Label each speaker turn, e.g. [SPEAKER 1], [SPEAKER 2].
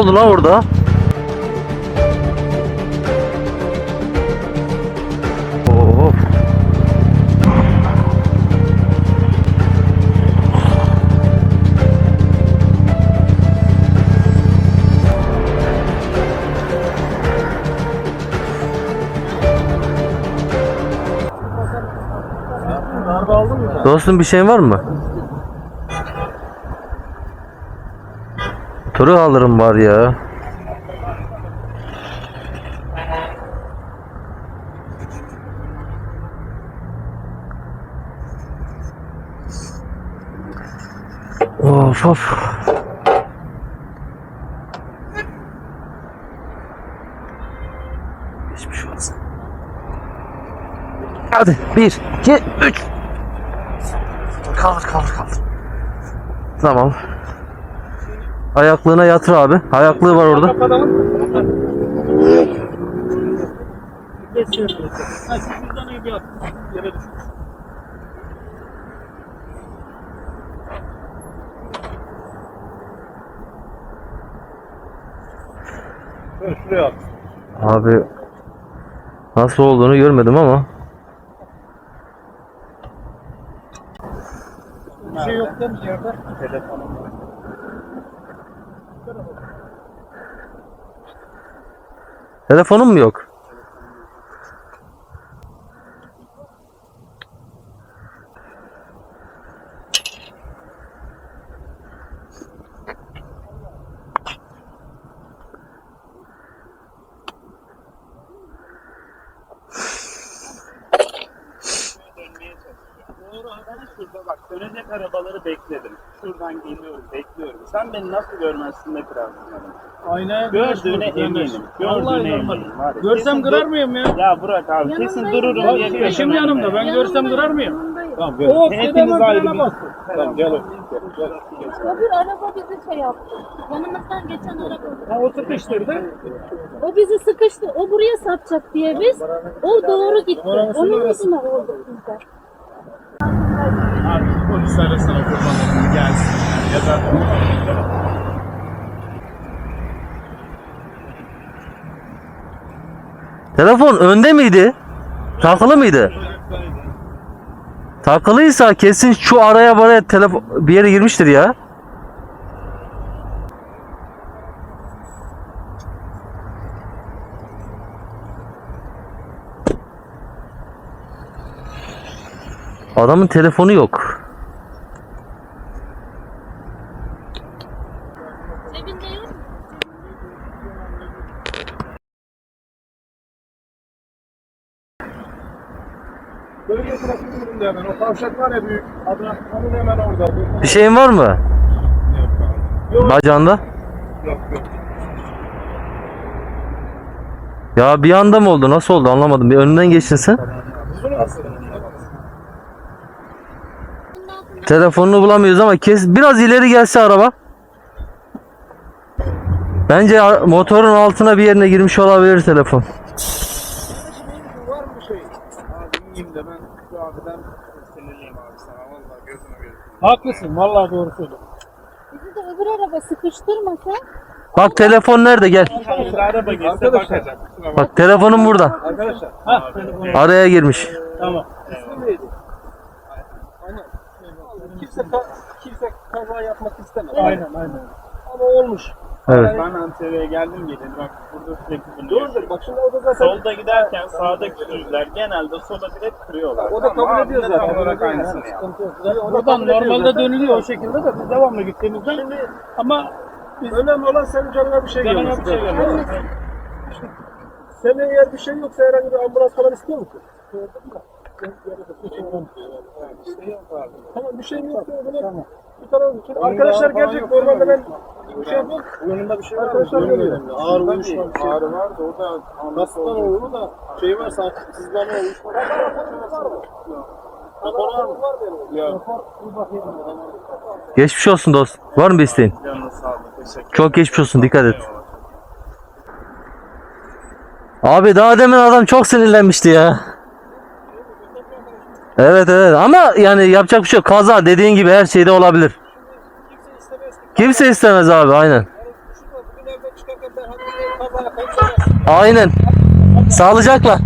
[SPEAKER 1] oldu lan orada? Of. Dostum bir şeyin var mı? Turu alırım var ya. Of of. Geçmiş olsun. Hadi bir, iki, üç. Kaldır kaldır kaldır. Tamam. Ayaklığına yatır abi. Ayaklığı var orada. Abi nasıl olduğunu görmedim ama
[SPEAKER 2] Bir şey yok değil mi yerde? Telefonum var.
[SPEAKER 1] Telefonum mu yok?
[SPEAKER 3] Doğru ben şurada bak dönecek arabaları bekledim. Şuradan geliyorum bekliyorum. Sen beni nasıl görmezsin de kırarsın adamı.
[SPEAKER 2] Aynen.
[SPEAKER 3] Gördüğüne eminim.
[SPEAKER 2] Vallahi
[SPEAKER 3] Gördüğüne
[SPEAKER 2] normal.
[SPEAKER 3] eminim. Var ya,
[SPEAKER 2] Görsem
[SPEAKER 3] kesin
[SPEAKER 2] kırar
[SPEAKER 3] dur-
[SPEAKER 2] mıyım ya?
[SPEAKER 3] Ya bırak abi kesin dururum
[SPEAKER 2] Bak,
[SPEAKER 3] diye
[SPEAKER 2] eşim yanımda. Ben görsem kırar mıyım?
[SPEAKER 4] Tamam
[SPEAKER 2] O
[SPEAKER 3] Hepiniz
[SPEAKER 2] dedem
[SPEAKER 3] ayrı bir-. Tamam gel otur. Gel.
[SPEAKER 4] Öbür araba bizi şey yaptı. Yanımızdan geçen araba.
[SPEAKER 2] Ha, o sıkıştırdı.
[SPEAKER 4] O bizi sıkıştı. O buraya sapacak diye biz. O doğru gitti. Onun yüzüne oldu bizde.
[SPEAKER 3] Abi polis arasına kurban olayım gelsin. Ya da
[SPEAKER 1] Telefon önde miydi? Takılı mıydı? Takılıysa kesin şu araya buraya telefon bir yere girmiştir ya. Adamın telefonu yok.
[SPEAKER 2] Böyle bırakıyorum hemen. O kavşak var ya büyük. Adına, onun hemen orada.
[SPEAKER 1] Bir şeyin var mı?
[SPEAKER 2] Yok.
[SPEAKER 1] Bacağında?
[SPEAKER 2] Yok yok.
[SPEAKER 1] Ya bir anda mı oldu? Nasıl oldu? Anlamadım. Bir önünden geçtin sen. Telefonunu bulamıyoruz ama kes biraz ileri gelse araba. Bence motorun altına bir yerine girmiş olabilir telefon.
[SPEAKER 2] Var mı bir şey? Abi iyiyim de ben şu abiden sinirliyim abi sana. Vallahi gözüme gözüme. Haklısın. Vallahi doğru söylüyorsun.
[SPEAKER 4] Bizi de öbür araba sıkıştırmasa
[SPEAKER 1] Bak telefon nerede gel.
[SPEAKER 3] Araba girse
[SPEAKER 2] Arkadaşlar.
[SPEAKER 3] bakacak. Kusura bakma.
[SPEAKER 1] Bak telefonum burada.
[SPEAKER 2] Arkadaşlar. Ha.
[SPEAKER 1] Araya girmiş.
[SPEAKER 2] Tamam. İsmi neydi? Aynen. Kimse ka- kimse kaza yapmak istemez. Aynen aynen. Ama olmuş.
[SPEAKER 1] Evet.
[SPEAKER 3] Ben Antalya'ya geldim gelin bak burada sürekli bunu
[SPEAKER 2] Doğrudur. Bak şimdi o da zaten
[SPEAKER 3] Solda giderken sağdaki sürücüler genelde sola direkt kırıyorlar.
[SPEAKER 2] o da kabul
[SPEAKER 3] Ama
[SPEAKER 2] ediyor
[SPEAKER 3] de tam
[SPEAKER 2] zaten.
[SPEAKER 3] olarak aynısını yap.
[SPEAKER 2] sıkıntı yok. Yani Buradan normalde dönülüyor o şekilde de biz devamlı gittiğimizden. ama biz önemli olan senin canına bir şey
[SPEAKER 3] Canına
[SPEAKER 2] gelmesi.
[SPEAKER 3] bir şey gelmesi.
[SPEAKER 2] Senin eğer bir şey yoksa herhangi bir ambulans falan istiyor musun? Tamam bir şey yoksa o zaman tamam. bir şimdi arkadaşlar gelecek normalde ben bir şey yapmam. Yanında bir şey var Arkadaşlar geliyor. Ağır uyuşma bir şey. Ağrı var da o da nasıl olur da şey uyuşma. var mı? Rapor var mı? Bakayım.
[SPEAKER 1] Geçmiş olsun dost. Var mı bir isteğin?
[SPEAKER 3] Canına sağlık. Teşekkür
[SPEAKER 1] Çok geçmiş olsun. Dikkat et. Abi daha demin adam çok sinirlenmişti ya. Evet evet ama yani yapacak bir şey yok. Kaza dediğin gibi her şeyde olabilir. Kimse istemez abi aynen.
[SPEAKER 2] kayıp
[SPEAKER 1] Aynen. Sağlıcakla.